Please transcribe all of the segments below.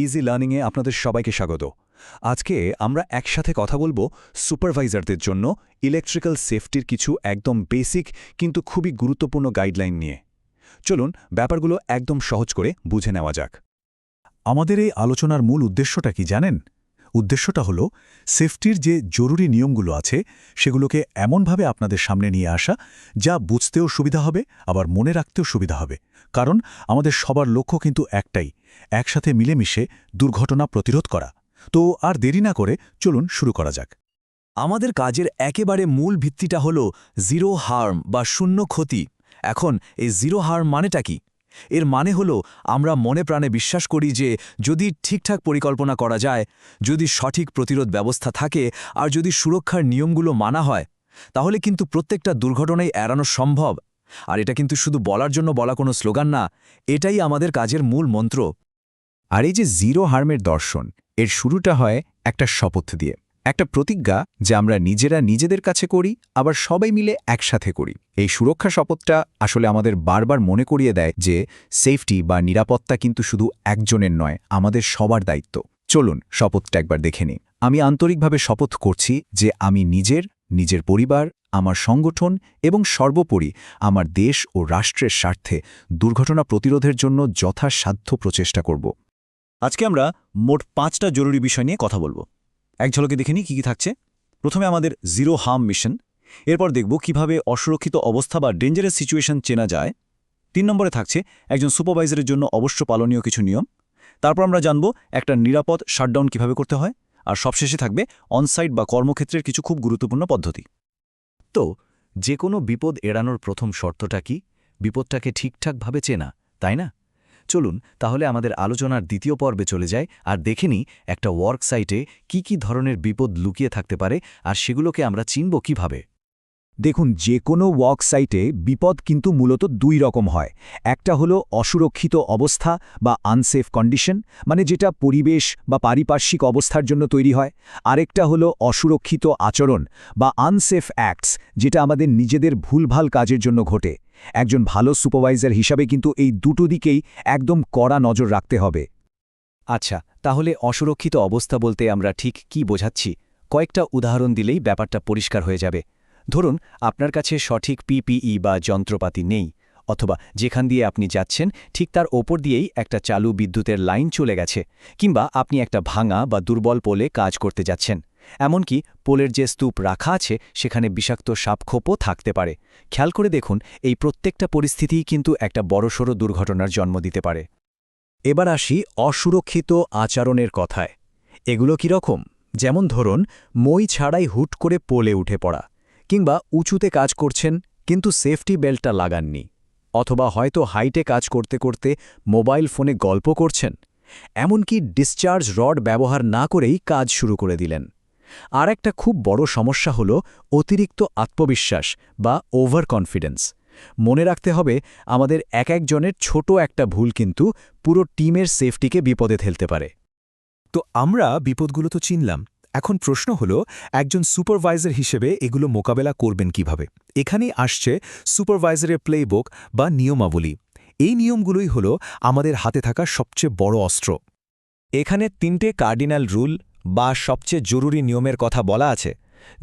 Easy লার্নিংয়ে আপনাদের সবাইকে স্বাগত। আজকে আমরা একসাথে কথা বলব সুপারভাইজারদের জন্য ইলেকট্রিক্যাল সেফটির কিছু একদম বেসিক কিন্তু খুবই গুরুত্বপূর্ণ গাইডলাইন নিয়ে। চলুন ব্যাপারগুলো একদম সহজ করে বুঝে নেওয়া যাক। আমাদের এই আলোচনার মূল উদ্দেশ্যটা কি জানেন? উদ্দেশ্যটা হল সেফটির যে জরুরি নিয়মগুলো আছে, সেগুলোকে এমনভাবে আপনাদের সামনে নিয়ে আসা, যা বুঝতেও সুবিধা হবে, আবার মনে রাখতেও সুবিধা হবে। কারণ, আমাদের সবার লক্ষ্য কিন্তু একটাই, একসাথে মিলেমিশে দুর্ঘটনা প্রতিরোধ করা। তো আর দেরি না করে চলুন শুরু করা যাক। আমাদের কাজের একেবারে মূল ভিত্তিটা হল জিরো হার্ম বা শূন্য ক্ষতি। এখন এই জিরো হার্ম মানেটা কি? এর মানে হল, আমরা মনে প্রাণে বিশ্বাস করি যে, যদি ঠিকঠাক পরিকল্পনা করা যায়, যদি সঠিক প্রতিরোধ ব্যবস্থা থাকে, আর যদি সুরক্ষার নিয়মগুলো মানা হয়, তাহলে কিন্তু প্রত্যেকটা দুর্ঘটনাই এড়ানো সম্ভব। আর এটা কিন্তু শুধু বলার জন্য বলা কোনো স্লোগান না, এটাই আমাদের কাজের মূল মন্ত্র। আর এই যে জিরো হার্মের দর্শন, এর শুরুটা হয় একটা শপথ দিয়ে। একটা প্রতিজ্ঞা যে আমরা নিজেরা নিজেদের কাছে করি, আবার সবাই মিলে একসাথে করি। এই সুরক্ষা শপথটা আসলে আমাদের বারবার মনে করিয়ে দেয় যে সেফটি বা নিরাপত্তা কিন্তু শুধু একজনের নয়, আমাদের সবার দায়িত্ব। চলুন শপথটা একবার দেখে নিই। আমি আন্তরিকভাবে শপথ করছি যে আমি নিজের নিজের পরিবার, আমার সংগঠন এবং সর্বোপরি আমার দেশ ও রাষ্ট্রের স্বার্থে দুর্ঘটনা প্রতিরোধের জন্য যথাসাধ্য প্রচেষ্টা করব। আজকে আমরা মোট পাঁচটা জরুরি বিষয় নিয়ে কথা বলব। এক ঝলকে দেখে নিই কী কী থাকছে। প্রথমে আমাদের জিরো হার্ম মিশন এরপর দেখব কীভাবে অসুরক্ষিত অবস্থা বা ডেঞ্জারাস সিচুয়েশন চেনা যায়। তিন নম্বরে থাকছে একজন সুপারভাইজারের জন্য অবশ্য পালনীয় কিছু নিয়ম। তারপর আমরা জানব একটা নিরাপদ শাটডাউন কীভাবে করতে হয়, আর সবশেষে থাকবে অনসাইট বা কর্মক্ষেত্রের কিছু খুব গুরুত্বপূর্ণ পদ্ধতি। তো, যে কোনো বিপদ এড়ানোর প্রথম শর্তটা কি? বিপদটাকে ঠিকঠাকভাবে চেনা, তাই না? চলুন তাহলে আমাদের আলোচনার দ্বিতীয় পর্বে চলে যায় আর দেখে নিই একটা ওয়ার্ক সাইটে কি কি ধরনের বিপদ লুকিয়ে থাকতে পারে আর সেগুলোকে আমরা চিনব কীভাবে। দেখুন, যে কোনো ওয়ার্ক সাইটে বিপদ কিন্তু মূলত দুই রকম হয়। একটা হলো অসুরক্ষিত অবস্থা বা আনসেফ কন্ডিশন মানে যেটা পরিবেশ বা পারিপার্শ্বিক অবস্থার জন্য তৈরি হয়। আরেকটা হলো অসুরক্ষিত আচরণ বা আনসেফ অ্যাক্টস, যেটা আমাদের নিজেদের ভুলভাল কাজের জন্য ঘটে। একজন ভালো সুপারভাইজার হিসাবে কিন্তু এই দুটো দিকেই একদম কড়া নজর রাখতে হবে। আচ্ছা তাহলে অসুরক্ষিত অবস্থা বলতে আমরা ঠিক কি বোঝাচ্ছি? কয়েকটা উদাহরণ দিলেই ব্যাপারটা পরিষ্কার হয়ে যাবে। ধরুন, আপনার কাছে সঠিক পিপিই বা যন্ত্রপাতি নেই, অথবা যেখান দিয়ে আপনি যাচ্ছেন, ঠিক তার ওপর দিয়েই একটা চালু বিদ্যুতের লাইন চলে গেছে, কিংবা আপনি একটা ভাঙা বা দুর্বল পোলে কাজ করতে যাচ্ছেন। এমনকি পোলের যে স্তূপ রাখা আছে, সেখানে বিষাক্ত সাপখোপও থাকতে পারে। খেয়াল করে দেখুন, এই প্রত্যেকটা পরিস্থিতিই কিন্তু একটা বড়সড় দুর্ঘটনার জন্ম দিতে পারে। এবার আসি অসুরক্ষিত আচরণের কথায়। এগুলো কীরকম যেমন ধরুন, মই ছাড়াই হুট করে পোলে উঠে পড়া, কিংবা উঁচুতে কাজ করছেন, কিন্তু সেফটি বেল্টটা লাগাননি, অথবা হয়তো হাইটে কাজ করতে করতে মোবাইল ফোনে গল্প করছেন। এমনকি ডিসচার্জ রড ব্যবহার না করেই কাজ শুরু করে দিলেন। আর একটা খুব বড় সমস্যা হল অতিরিক্ত আত্মবিশ্বাস বা ওভার কনফিডেন্স মনে রাখতে হবে আমাদের এক একজনের ছোট একটা ভুল কিন্তু পুরো টিমের সেফটিকে বিপদে ফেলতে পারে। তো আমরা বিপদগুলো তো চিনলাম। এখন প্রশ্ন হল একজন সুপারভাইজার হিসেবে এগুলো মোকাবেলা করবেন কীভাবে? এখানেই আসছে সুপারভাইজারের প্লেবুক বা নিয়মাবলী। এই নিয়মগুলোই হল আমাদের হাতে থাকা সবচেয়ে বড় অস্ত্র। এখানে তিনটে কার্ডিনাল রুল বা সবচেয়ে জরুরি নিয়মের কথা বলা আছে,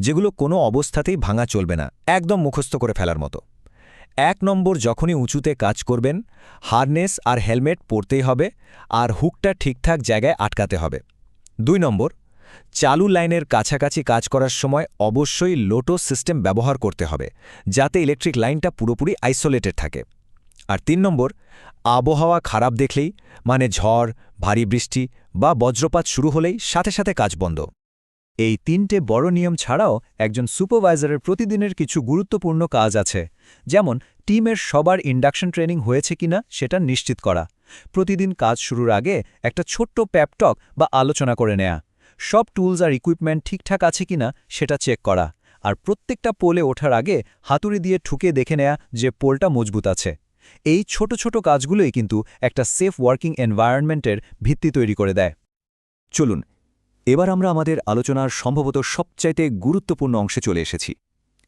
যেগুলো কোনো অবস্থাতেই ভাঙা চলবে না, একদম মুখস্থ করে ফেলার মতো। এক নম্বর, যখনই উঁচুতে কাজ করবেন, হারনেস আর হেলমেট পরতেই হবে আর হুকটা ঠিকঠাক জায়গায় আটকাতে হবে। দুই নম্বর, চালু লাইনের কাছাকাছি কাজ করার সময় অবশ্যই লোটো সিস্টেম ব্যবহার করতে হবে, যাতে ইলেকট্রিক লাইনটা পুরোপুরি আইসোলেটেড থাকে। আর তিন নম্বর, আবহাওয়া খারাপ দেখলেই মানে ঝড়, ভারী বৃষ্টি বা বজ্রপাত শুরু হলেই সাথে সাথে কাজ বন্ধ। এই তিনটে বড় নিয়ম ছাড়াও একজন সুপারভাইজারের প্রতিদিনের কিছু গুরুত্বপূর্ণ কাজ আছে, যেমন টিমের সবার ইন্ডাকশন ট্রেনিং হয়েছে কিনা সেটা নিশ্চিত করা, প্রতিদিন কাজ শুরুর আগে একটা ছোট্ট প্যাপটক বা আলোচনা করে নেয়া, সব টুলস আর ইকুইপমেন্ট ঠিকঠাক আছে কিনা সেটা চেক করা, আর প্রত্যেকটা পোলে ওঠার আগে হাতুড়ি দিয়ে ঠুকে দেখে নেয়া যে পোলটা মজবুত আছে। এই ছোট ছোট কাজগুলোই কিন্তু একটা সেফ ওয়ার্কিং এনভায়রনমেন্টের ভিত্তি তৈরি করে দেয়। চলুন, এবার আমরা আমাদের আলোচনার সম্ভবত সবচাইতে গুরুত্বপূর্ণ অংশে চলে এসেছি।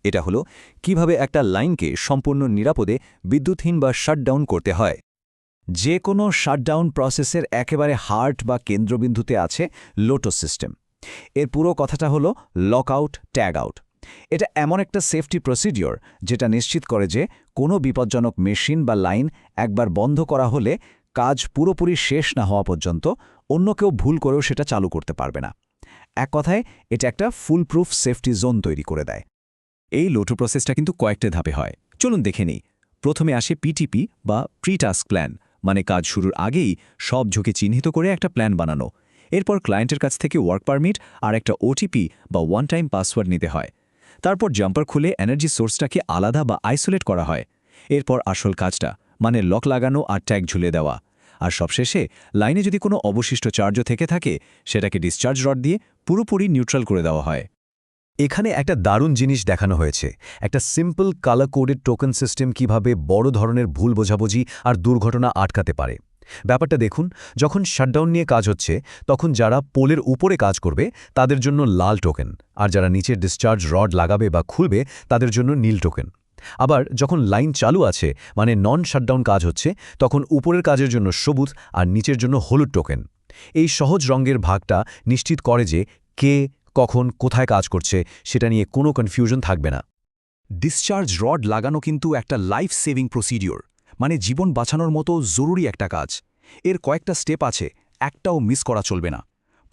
এটা হলো কীভাবে একটা লাইনকে সম্পূর্ণ নিরাপদে বিদ্যুৎহীন বা শাটডাউন করতে হয়। যে কোনো শাটডাউন প্রসেসের একেবারে হার্ট বা কেন্দ্রবিন্দুতে আছে লোটোস সিস্টেম এর পুরো কথাটা হলো লক আউট ট্যাগ আউট এটা এমন একটা সেফটি প্রসিডিওর যেটা নিশ্চিত করে যে কোনো বিপজ্জনক মেশিন বা লাইন একবার বন্ধ করা হলে কাজ পুরোপুরি শেষ না হওয়া পর্যন্ত অন্য কেউ ভুল করেও সেটা চালু করতে পারবে না। এক কথায়, এটা একটা ফুলপ্রুফ সেফটি জোন তৈরি করে দেয়। এই লোটো প্রসেসটা কিন্তু কয়েকটা ধাপে হয়। চলুন দেখে নিই। প্রথমে আসে পিটিপি বা প্রি টাস্ক প্ল্যান মানে কাজ শুরুর আগেই সব ঝুঁকি চিহ্নিত করে একটা প্ল্যান বানানো। এরপর ক্লায়েন্টের কাছ থেকে ওয়ার্ক পারমিট আর একটা ওটিপি বা ওয়ান টাইম পাসওয়ার্ড নিতে হয়। তারপর জাম্পার খুলে এনার্জি সোর্সটাকে আলাদা বা আইসোলেট করা হয়। এরপর আসল কাজটা মানে লক লাগানো আর ট্যাগ ঝুলে দেওয়া। আর সবশেষে লাইনে যদি কোনো অবশিষ্ট চার্জও থেকে থাকে, সেটাকে ডিসচার্জ রড দিয়ে পুরোপুরি নিউট্রাল করে দেওয়া হয়। এখানে একটা দারুণ জিনিস দেখানো হয়েছে। একটা simple colour coded token system কীভাবে বড় ধরনের ভুল বোঝাবুঝি আর দুর্ঘটনা আটকাতে পারে। ব্যাপারটা দেখুন, যখন শাটডাউন নিয়ে কাজ হচ্ছে, তখন যারা পোলের উপরে কাজ করবে, তাদের জন্য লাল টোকেন, আর যারা নিচের ডিসচার্জ রড লাগাবে বা খুলবে, তাদের জন্য নীল টোকেন। আবার যখন লাইন চালু আছে মানে নন শাটডাউন কাজ হচ্ছে, তখন উপরের কাজের জন্য সবুজ আর নিচের জন্য হলুদ টোকেন। এই সহজ রঙের ভাগটা নিশ্চিত করে যে কে কখন কোথায় কাজ করছে, সেটা নিয়ে কোনো কনফিউশন থাকবে না। ডিসচার্জ রড লাগানো কিন্তু একটা লাইফ সেভিং প্রসিডিওর মানে জীবন বাঁচানোর মতো জরুরি একটা কাজ। এর কয়েকটা স্টেপ আছে, একটাও মিস করা চলবে না।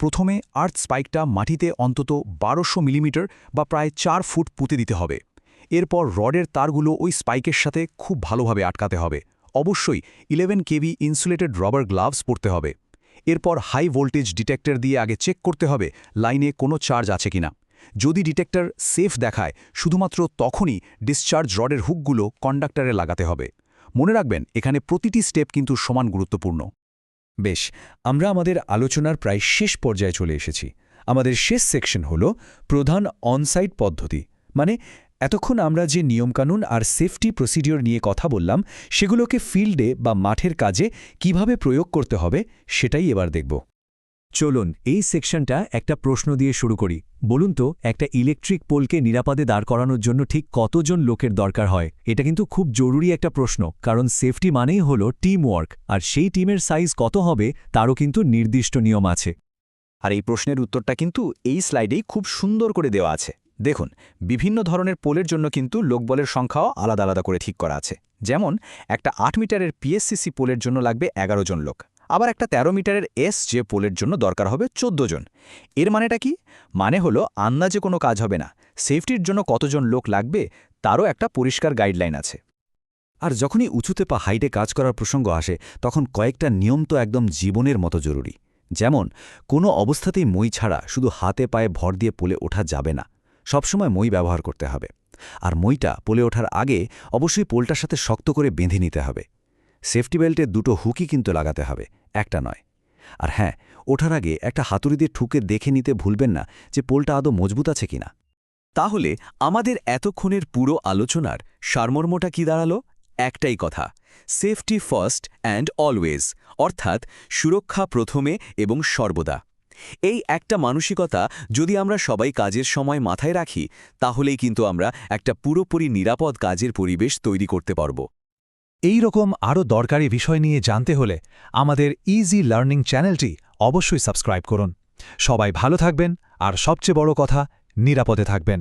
প্রথমে আর্থ স্পাইকটা মাটিতে অন্তত বারোশো মিলিমিটার বা প্রায় চার ফুট পুঁতে দিতে হবে। এরপর রডের তারগুলো ওই স্পাইকের সাথে খুব ভালোভাবে আটকাতে হবে। অবশ্যই eleven KV insulated rubber gloves পরতে হবে। এরপর হাই ভোল্টেজ ডিটেক্টর দিয়ে আগে চেক করতে হবে লাইনে কোনো চার্জ আছে কিনা। যদি ডিটেক্টর সেফ দেখায়, শুধুমাত্র তখনই ডিসচার্জ রডের হুকগুলো কন্ডাক্টরে লাগাতে হবে। মনে রাখবেন, এখানে প্রতিটি স্টেপ কিন্তু সমান গুরুত্বপূর্ণ। বেশ, আমরা আমাদের আলোচনার প্রায় শেষ পর্যায়ে চলে এসেছি। আমাদের শেষ সেকশন হল প্রধান অনসাইট পদ্ধতি। মানে এতক্ষণ আমরা যে নিয়মকানুন আর সেফটি প্রসিডিওর নিয়ে কথা বললাম, সেগুলোকে ফিল্ডে বা মাঠের কাজে কীভাবে প্রয়োগ করতে হবে, সেটাই এবার দেখব। চলুন, এই সেকশনটা একটা প্রশ্ন দিয়ে শুরু করি। বলুন তো, একটা ইলেকট্রিক পোলকে নিরাপদে দাঁড় করানোর জন্য ঠিক কতজন লোকের দরকার হয়? এটা কিন্তু খুব জরুরি একটা প্রশ্ন, কারণ সেফটি মানেই হলো টিম ওয়ার্ক আর সেই টিমের সাইজ কত হবে, তারও কিন্তু নির্দিষ্ট নিয়ম আছে। আর এই প্রশ্নের উত্তরটা কিন্তু এই স্লাইডেই খুব সুন্দর করে দেওয়া আছে। দেখুন, বিভিন্ন ধরনের পোলের জন্য কিন্তু লোকবলের সংখ্যাও আলাদা আলাদা করে ঠিক করা আছে। যেমন, একটা আট মিটারের পিএসসিসি পোলের জন্য লাগবে এগারো জন লোক। আবার একটা ১৩ মিটারের এস যে পোলের জন্য দরকার হবে ১৪ জন। এর মানেটা কি? মানে হলো আন্দাজে কোনো কাজ হবে না। সেফটির জন্য কতজন লোক লাগবে তারও একটা পরিষ্কার গাইডলাইন আছে। আর যখনই উঁচুতে পা হাইটে কাজ করার প্রসঙ্গ আসে, তখন কয়েকটা নিয়ম তো একদম জীবনের মতো জরুরি। যেমন, কোনো অবস্থাতেই মই ছাড়া শুধু হাতে পায়ে ভর দিয়ে পোলে ওঠা যাবে না। সবসময় মই ব্যবহার করতে হবে। আর মইটা পোলে ওঠার আগে অবশ্যই পোলটার সাথে শক্ত করে বেঁধে নিতে হবে। সেফটি বেল্টে দুটো হুকি কিন্তু লাগাতে হবে, একটা নয়। আর হ্যাঁ ওঠার আগে একটা হাতুড়ি দিয়ে ঠুকে দেখে নিতে ভুলবেন না যে পোলটা আদৌ মজবুত আছে কিনা। তাহলে আমাদের এতক্ষণের পুরো আলোচনার সারমর্মটা কি দাঁড়াল? একটাই কথা, সেফটি ফার্স্ট অ্যান্ড অলওয়েজ, অর্থাৎ সুরক্ষা প্রথমে এবং সর্বদা। এই একটা মানসিকতা যদি আমরা সবাই কাজের সময় মাথায় রাখি, তাহলেই কিন্তু আমরা একটা পুরোপুরি নিরাপদ কাজের পরিবেশ তৈরি করতে পারব। এই রকম আরও দরকারি বিষয় নিয়ে জানতে হলে আমাদের ইজি লার্নিং চ্যানেলটি অবশ্যই সাবস্ক্রাইব করুন। সবাই ভালো থাকবেন, আর সবচেয়ে বড় কথা, নিরাপদে থাকবেন।